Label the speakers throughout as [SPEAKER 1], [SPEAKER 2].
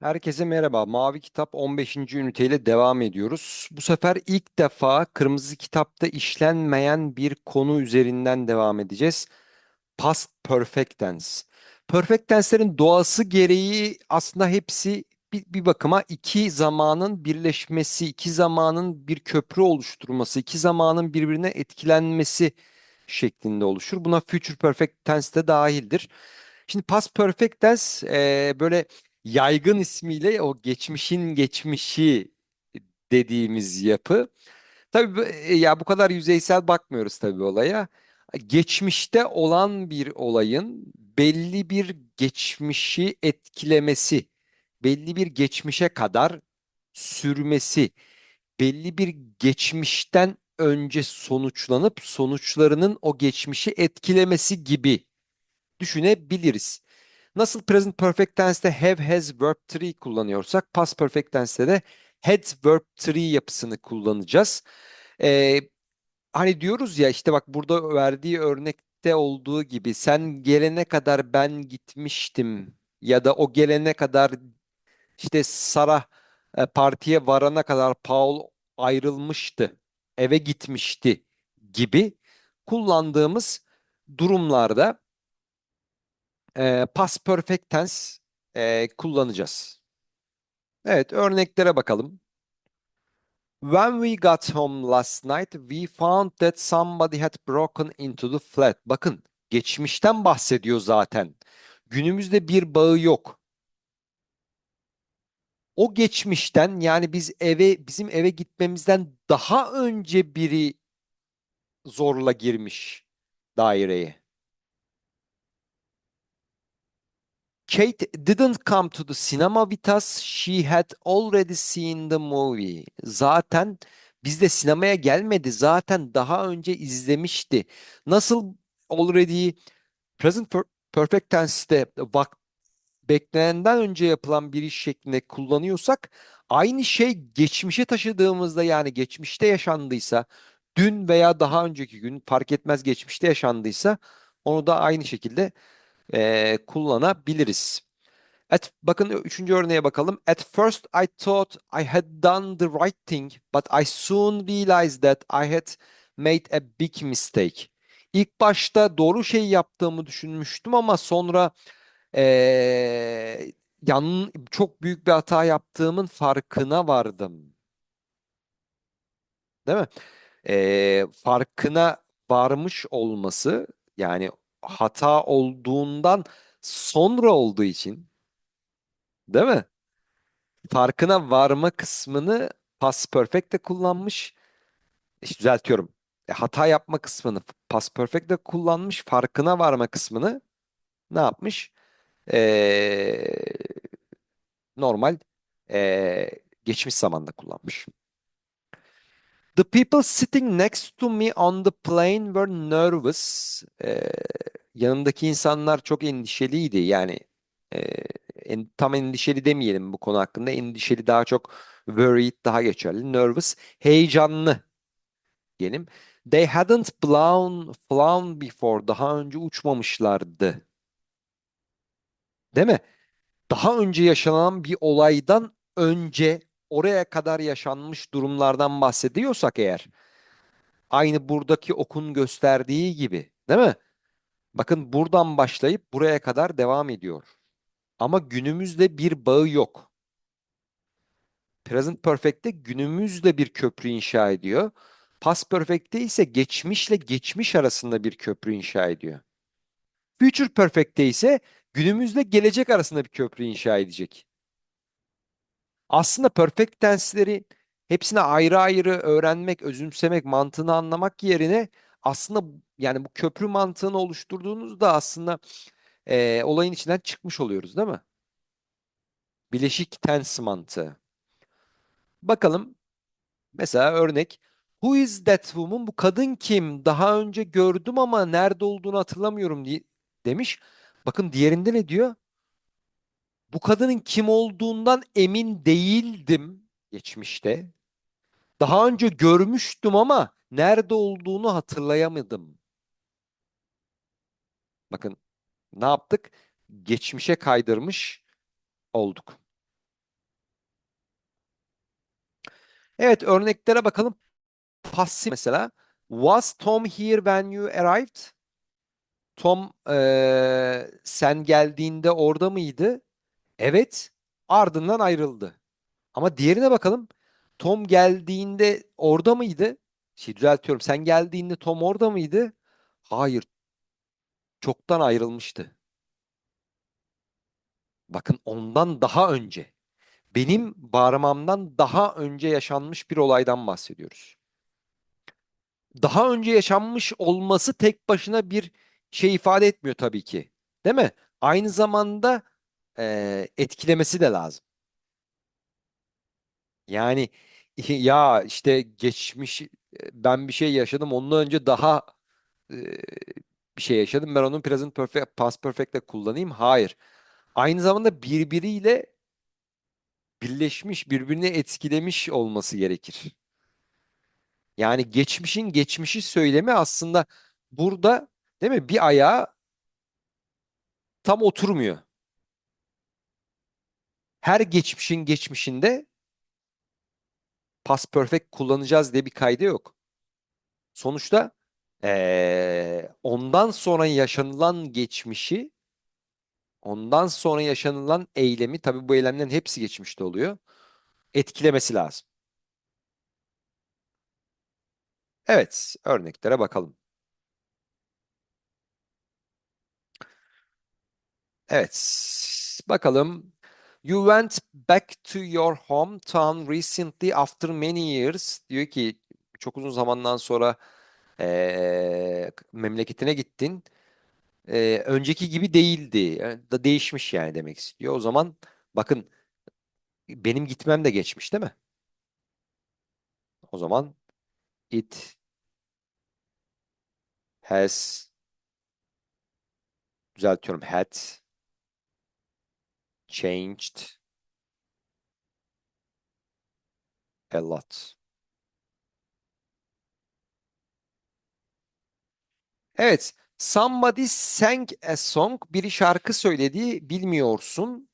[SPEAKER 1] Herkese merhaba. Mavi Kitap 15. üniteyle devam ediyoruz. Bu sefer ilk defa Kırmızı Kitapta işlenmeyen bir konu üzerinden devam edeceğiz. Past Perfect Tense. Perfect tense'lerin doğası gereği aslında hepsi bir, bir bakıma iki zamanın birleşmesi, iki zamanın bir köprü oluşturması, iki zamanın birbirine etkilenmesi şeklinde oluşur. Buna Future Perfect Tense de dahildir. Şimdi Past Perfect Tense e, böyle yaygın ismiyle o geçmişin geçmişi dediğimiz yapı. Tabii e, ya bu kadar yüzeysel bakmıyoruz tabii olaya. Geçmişte olan bir olayın belli bir geçmişi etkilemesi, belli bir geçmişe kadar sürmesi, belli bir geçmişten önce sonuçlanıp sonuçlarının o geçmişi etkilemesi gibi düşünebiliriz. Nasıl present perfect tense'te have, has, verb tree kullanıyorsak past perfect tense'te de had verb tree yapısını kullanacağız. Ee, hani diyoruz ya işte bak burada verdiği örnekte olduğu gibi sen gelene kadar ben gitmiştim ya da o gelene kadar işte Sarah e, partiye varana kadar Paul ayrılmıştı, eve gitmişti gibi kullandığımız durumlarda e, past perfect tense e, kullanacağız. Evet, örneklere bakalım. When we got home last night, we found that somebody had broken into the flat. Bakın, geçmişten bahsediyor zaten. Günümüzde bir bağı yok. O geçmişten yani biz eve bizim eve gitmemizden daha önce biri zorla girmiş daireye. Kate didn't come to the cinema with us. She had already seen the movie. Zaten biz de sinemaya gelmedi. Zaten daha önce izlemişti. Nasıl already present per- perfect tense'te vak beklenenden önce yapılan bir iş şeklinde kullanıyorsak aynı şey geçmişe taşıdığımızda yani geçmişte yaşandıysa dün veya daha önceki gün fark etmez geçmişte yaşandıysa onu da aynı şekilde eee, kullanabiliriz. At, bakın üçüncü örneğe bakalım. At first I thought I had done the right thing, but I soon realized that I had made a big mistake. İlk başta doğru şey yaptığımı düşünmüştüm ama sonra eee yan, çok büyük bir hata yaptığımın farkına vardım. Değil mi? Eee, farkına varmış olması yani hata olduğundan sonra olduğu için değil mi? farkına varma kısmını past perfect'te kullanmış. İşte düzeltiyorum. E, hata yapma kısmını past perfect'te kullanmış. Farkına varma kısmını ne yapmış? Ee, normal ee, geçmiş zamanda kullanmış. The people sitting next to me on the plane were nervous. Ee, yanımdaki insanlar çok endişeliydi. Yani e, en, tam endişeli demeyelim bu konu hakkında. Endişeli daha çok worried daha geçerli. Nervous, heyecanlı diyelim. They hadn't blown, flown before. Daha önce uçmamışlardı. Değil mi? Daha önce yaşanan bir olaydan önce oraya kadar yaşanmış durumlardan bahsediyorsak eğer aynı buradaki okun gösterdiği gibi, değil mi? Bakın buradan başlayıp buraya kadar devam ediyor. Ama günümüzde bir bağı yok. Present Perfect'te günümüzle bir köprü inşa ediyor. Past Perfect'te ise geçmişle geçmiş arasında bir köprü inşa ediyor. Future Perfect'te ise günümüzle gelecek arasında bir köprü inşa edecek. Aslında perfect tense'leri hepsine ayrı ayrı öğrenmek, özümsemek, mantığını anlamak yerine aslında yani bu köprü mantığını oluşturduğunuzda aslında eee, olayın içinden çıkmış oluyoruz değil mi? Bileşik tense mantığı. Bakalım mesela örnek. Who is that woman? Bu kadın kim? Daha önce gördüm ama nerede olduğunu hatırlamıyorum diye demiş. Bakın diğerinde ne diyor? bu kadının kim olduğundan emin değildim geçmişte. Daha önce görmüştüm ama nerede olduğunu hatırlayamadım. Bakın ne yaptık? Geçmişe kaydırmış olduk. Evet örneklere bakalım. Passif mesela. Was Tom here when you arrived? Tom e, sen geldiğinde orada mıydı? Evet. Ardından ayrıldı. Ama diğerine bakalım. Tom geldiğinde orada mıydı? Şey düzeltiyorum. Sen geldiğinde Tom orada mıydı? Hayır. Çoktan ayrılmıştı. Bakın ondan daha önce. Benim bağırmamdan daha önce yaşanmış bir olaydan bahsediyoruz. Daha önce yaşanmış olması tek başına bir şey ifade etmiyor tabii ki. Değil mi? Aynı zamanda eee, etkilemesi de lazım. Yani ya işte geçmiş e, ben bir şey yaşadım. Ondan önce daha e, bir şey yaşadım. Ben onun present perfect, past perfect'le kullanayım. Hayır. Aynı zamanda birbiriyle birleşmiş, birbirini etkilemiş olması gerekir. Yani geçmişin geçmişi söylemi aslında burada değil mi? Bir ayağı tam oturmuyor. Her geçmişin geçmişinde past perfect kullanacağız diye bir kaydı yok. Sonuçta eee, ondan sonra yaşanılan geçmişi, ondan sonra yaşanılan eylemi, tabii bu eylemlerin hepsi geçmişte oluyor, etkilemesi lazım. Evet, örneklere bakalım. Evet, bakalım. You went back to your hometown recently after many years. Diyor ki çok uzun zamandan sonra eee, memleketine gittin. Eee, önceki gibi değildi. Da değişmiş yani demek istiyor. O zaman bakın benim gitmem de geçmiş değil mi? O zaman it has düzeltiyorum had changed a lot. Evet. Somebody sang a song. Biri şarkı söyledi. Bilmiyorsun.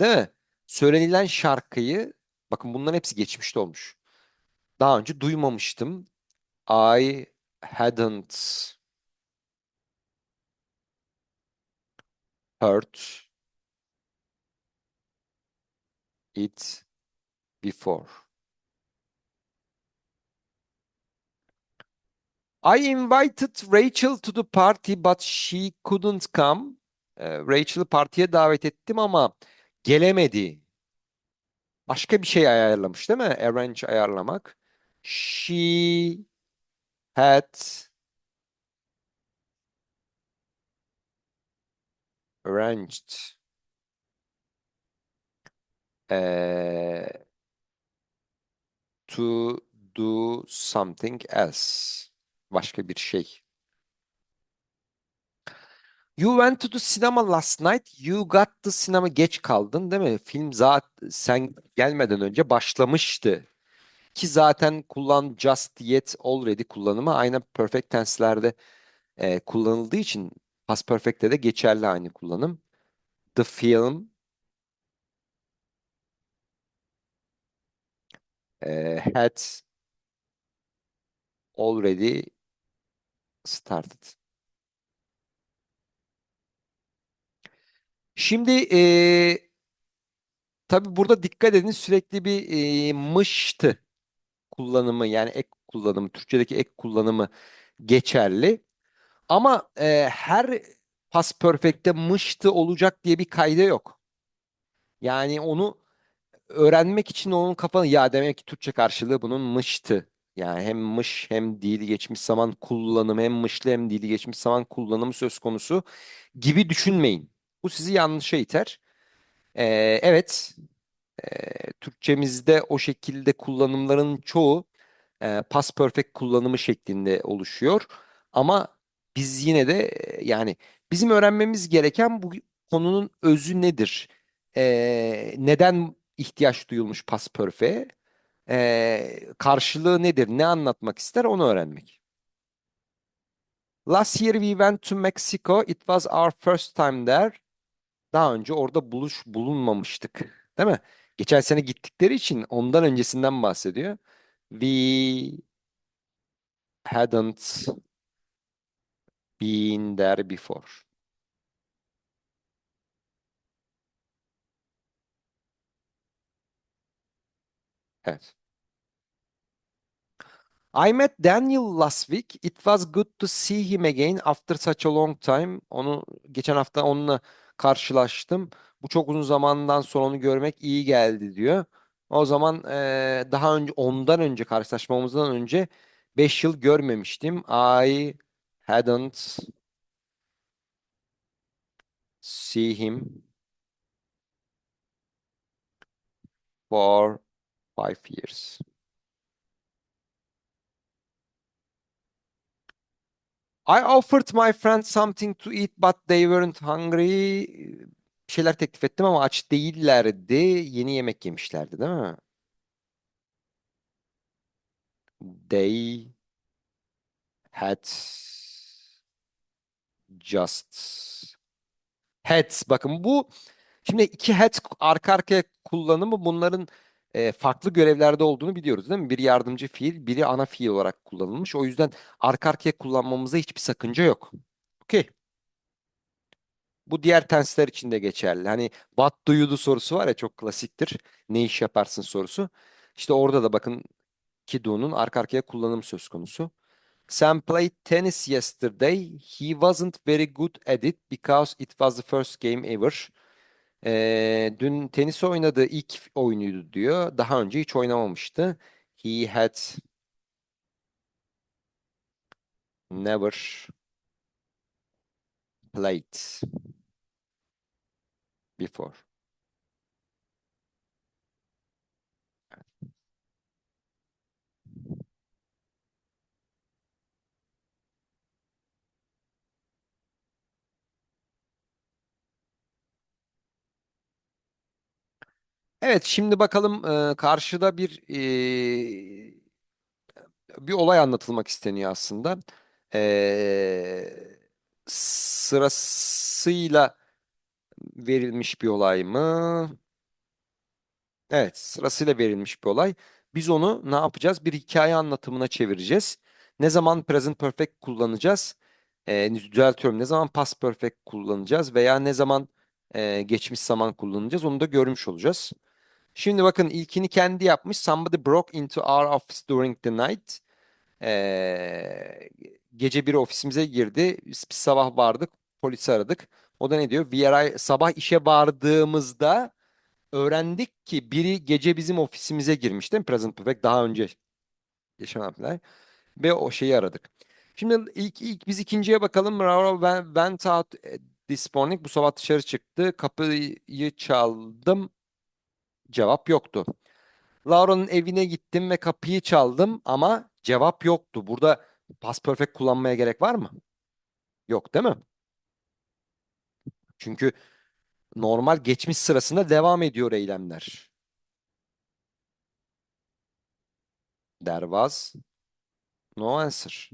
[SPEAKER 1] Değil mi? Söylenilen şarkıyı bakın bunların hepsi geçmişte olmuş. Daha önce duymamıştım. I hadn't heard it before. I invited Rachel to the party but she couldn't come. Ee, Rachel'ı partiye davet ettim ama gelemedi. Başka bir şey ayarlamış değil mi? Arrange ayarlamak. She had arranged to do something else. Başka bir şey. You went to the cinema last night. You got the cinema. Geç kaldın değil mi? Film zaten sen gelmeden önce başlamıştı. Ki zaten kullan just yet already kullanımı aynı perfect tense'lerde e, kullanıldığı için past perfect'te de geçerli aynı kullanım. The film e, had already started. Şimdi e, tabii burada dikkat edin sürekli bir e, mıştı kullanımı yani ek kullanımı Türkçedeki ek kullanımı geçerli. Ama e, her past perfect'te mıştı olacak diye bir kayda yok. Yani onu öğrenmek için onun kafanı ya demek ki Türkçe karşılığı bunun mıştı. Yani hem mış hem dili geçmiş zaman kullanımı hem mışlı hem dili geçmiş zaman kullanımı söz konusu gibi düşünmeyin. Bu sizi yanlışa iter. Ee, evet, e, Türkçemizde o şekilde kullanımların çoğu e, past perfect kullanımı şeklinde oluşuyor. Ama biz yine de e, yani bizim öğrenmemiz gereken bu konunun özü nedir? E, neden ihtiyaç duyulmuş past perfect'e? E, karşılığı nedir? Ne anlatmak ister? Onu öğrenmek. Last year we went to Mexico. It was our first time there. Daha önce orada buluş bulunmamıştık. Değil mi? Geçen sene gittikleri için ondan öncesinden bahsediyor. We hadn't been there before. Evet. I met Daniel last week. It was good to see him again after such a long time. Onu geçen hafta onunla karşılaştım. Bu çok uzun zamandan sonra onu görmek iyi geldi diyor. O zaman eee, daha önce ondan önce karşılaşmamızdan önce 5 yıl görmemiştim. I hadn't see him for five years. I offered my friends something to eat but they weren't hungry. Bir şeyler teklif ettim ama aç değillerdi. Yeni yemek yemişlerdi, değil mi? They had just had. Bakın bu şimdi iki had arka arkaya kullanımı bunların e, farklı görevlerde olduğunu biliyoruz, değil mi? Biri yardımcı fiil, biri ana fiil olarak kullanılmış. O yüzden arka arkaya kullanmamızda hiçbir sakınca yok. Okey. Bu diğer tensler için de geçerli. Hani what do you do sorusu var ya çok klasiktir. Ne iş yaparsın sorusu. İşte orada da bakın ki do'nun arka arkaya kullanım söz konusu. Sam played tennis yesterday. He wasn't very good at it because it was the first game ever. Ee, dün tenis oynadığı ilk oyunuydu diyor. Daha önce hiç oynamamıştı. He had never played before. Evet, şimdi bakalım e, karşıda bir e, bir olay anlatılmak isteniyor aslında. E, sırasıyla verilmiş bir olay mı? Evet, sırasıyla verilmiş bir olay. Biz onu ne yapacağız? Bir hikaye anlatımına çevireceğiz. Ne zaman present perfect kullanacağız? E, düzeltiyorum. Ne zaman past perfect kullanacağız veya ne zaman e, geçmiş zaman kullanacağız? Onu da görmüş olacağız. Şimdi bakın ilkini kendi yapmış. Somebody broke into our office during the night. Ee, gece bir ofisimize girdi. Biz sabah vardık. Polisi aradık. O da ne diyor? Are, sabah işe vardığımızda öğrendik ki biri gece bizim ofisimize girmiş değil mi? Present Perfect daha önce yaşanan. Ve o şeyi aradık. Şimdi ilk, ilk biz ikinciye bakalım. Laura went out this morning. Bu sabah dışarı çıktı. Kapıyı çaldım. Cevap yoktu. Laura'nın evine gittim ve kapıyı çaldım ama cevap yoktu. Burada past perfect kullanmaya gerek var mı? Yok, değil mi? Çünkü normal geçmiş sırasında devam ediyor eylemler. There was no answer.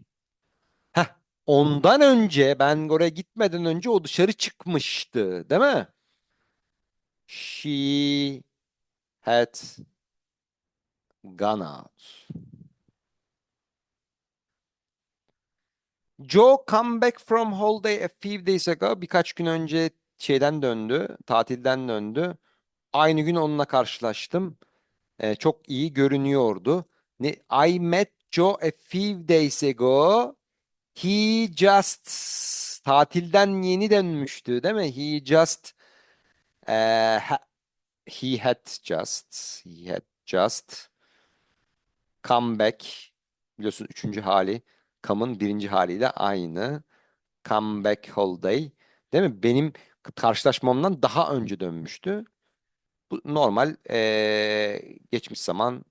[SPEAKER 1] Heh, ondan önce ben oraya gitmeden önce o dışarı çıkmıştı, değil mi? She had gone out. Joe come back from holiday a few days ago. Birkaç gün önce şeyden döndü, tatilden döndü. Aynı gün onunla karşılaştım. Ee, çok iyi görünüyordu. I met Joe a few days ago. He just tatilden yeni dönmüştü, değil mi? He just ha- he had just he had just come back. Biliyorsun üçüncü hali. Come'ın birinci haliyle aynı. Come back holiday. Değil mi? Benim karşılaşmamdan daha önce dönmüştü. Bu normal eee, geçmiş zaman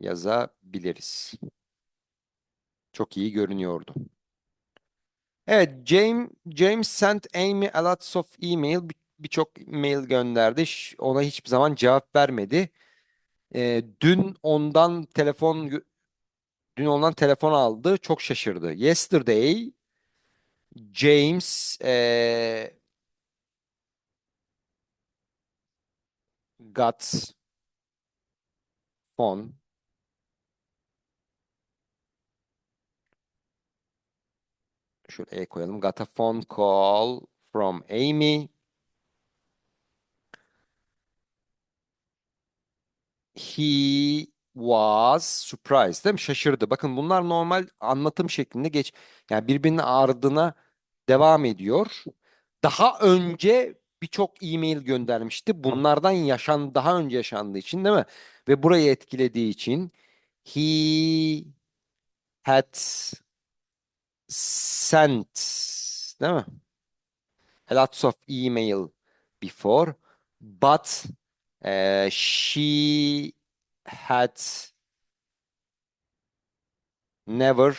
[SPEAKER 1] yazabiliriz. Çok iyi görünüyordu. Evet, James James sent Amy a lots of email. Bir- Birçok mail gönderdi. Ona hiçbir zaman cevap vermedi. Eee, dün ondan telefon dün ondan telefon aldı. Çok şaşırdı. Yesterday James eee got phone. Şöyle E koyalım. Got a phone call from Amy. He was surprised değil mi? Şaşırdı. Bakın bunlar normal anlatım şeklinde geç. Yani birbirinin ardına devam ediyor. Daha önce birçok e-mail göndermişti. Bunlardan yaşan daha önce yaşandığı için değil mi? Ve burayı etkilediği için he had sent değil mi? A lots of email before but she had never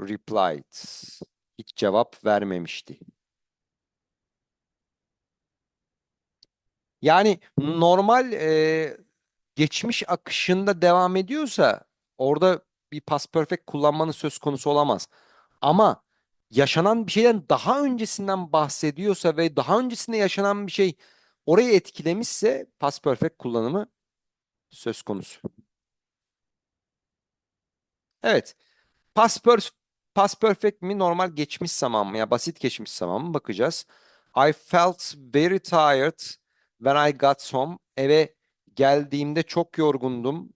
[SPEAKER 1] replied. Hiç cevap vermemişti. Yani normal e, geçmiş akışında devam ediyorsa orada bir past perfect kullanmanın söz konusu olamaz. Ama yaşanan bir şeyden daha öncesinden bahsediyorsa ve daha öncesinde yaşanan bir şey orayı etkilemişse past perfect kullanımı söz konusu. Evet. Past, per past perfect mi normal geçmiş zaman mı ya basit geçmiş zaman mı bakacağız. I felt very tired when I got home. Eve geldiğimde çok yorgundum.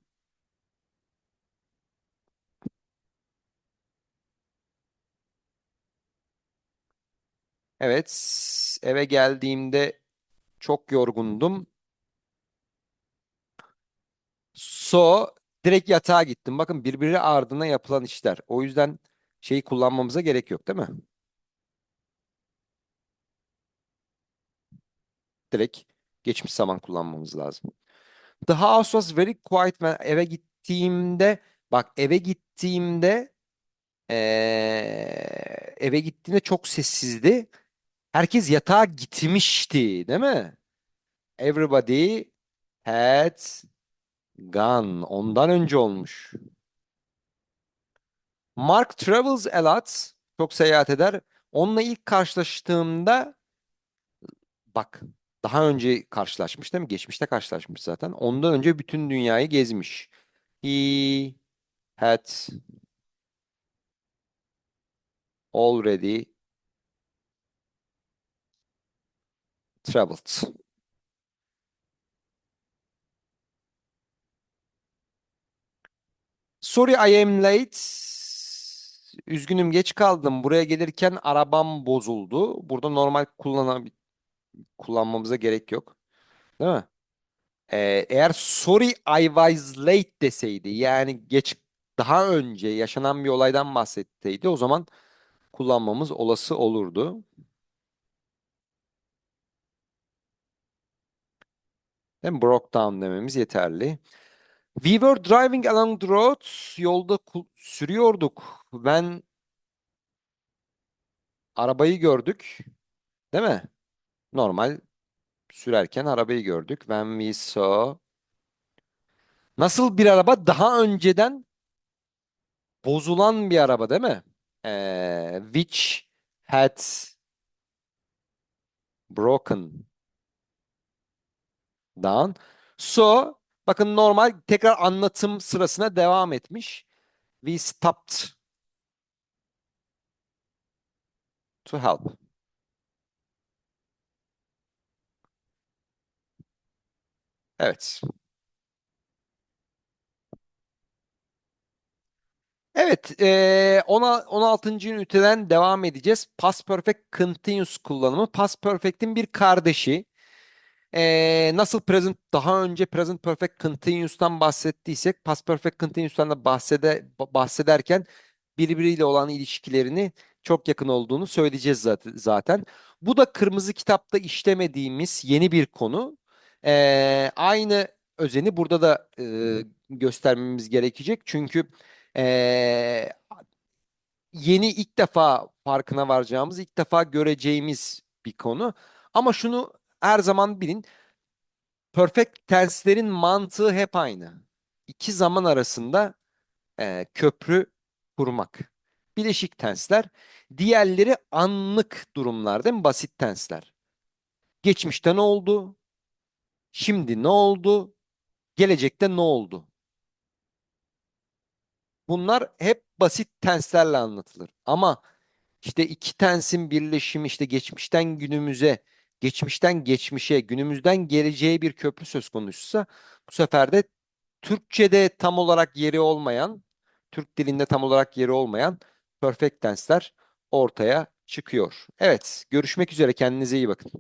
[SPEAKER 1] Evet, eve geldiğimde çok yorgundum. So direkt yatağa gittim. Bakın birbiri ardına yapılan işler. O yüzden şeyi kullanmamıza gerek yok, değil mi? Direkt geçmiş zaman kullanmamız lazım. The house was very quiet when eve gittiğimde bak eve gittiğimde eee, eve gittiğimde çok sessizdi. Herkes yatağa gitmişti, değil mi? Everybody had gone. Ondan önce olmuş. Mark travels a lot. Çok seyahat eder. Onunla ilk karşılaştığımda bak daha önce karşılaşmış değil mi? Geçmişte karşılaşmış zaten. Ondan önce bütün dünyayı gezmiş. He had already traveled. Sorry I am late. Üzgünüm geç kaldım. Buraya gelirken arabam bozuldu. Burada normal kullanam kullanmamıza gerek yok. Değil mi? Ee, eğer sorry I was late deseydi yani geç daha önce yaşanan bir olaydan bahsetseydi o zaman kullanmamız olası olurdu. Hem broke down dememiz yeterli. We were driving along the road. Yolda sürüyorduk. Ben arabayı gördük. Değil mi? Normal sürerken arabayı gördük. When we saw. Nasıl bir araba? Daha önceden bozulan bir araba değil mi? Ee, which had broken down. So bakın normal tekrar anlatım sırasına devam etmiş. We stopped to help. Evet. Evet, eee, ona 16. üniteden devam edeceğiz. Past Perfect Continuous kullanımı. Past Perfect'in bir kardeşi. Eee, nasıl present daha önce Present Perfect Continuous'tan bahsettiysek, Past Perfect Continuous'tan da bahsede, bahsederken birbiriyle olan ilişkilerini çok yakın olduğunu söyleyeceğiz zaten. Bu da kırmızı kitapta işlemediğimiz yeni bir konu. Eee, aynı özeni burada da eee, göstermemiz gerekecek. Çünkü eee, yeni ilk defa farkına varacağımız, ilk defa göreceğimiz bir konu. Ama şunu her zaman bilin. Perfect tense'lerin mantığı hep aynı. İki zaman arasında eee, köprü kurmak. Bileşik tensler. Diğerleri anlık durumlar değil mi? Basit tensler. Geçmişte ne oldu? Şimdi ne oldu? Gelecekte ne oldu? Bunlar hep basit tenslerle anlatılır. Ama işte iki tensin birleşimi işte geçmişten günümüze, geçmişten geçmişe, günümüzden geleceğe bir köprü söz konusuysa bu sefer de Türkçe'de tam olarak yeri olmayan, Türk dilinde tam olarak yeri olmayan perfect tense'ler ortaya çıkıyor. Evet, görüşmek üzere. Kendinize iyi bakın.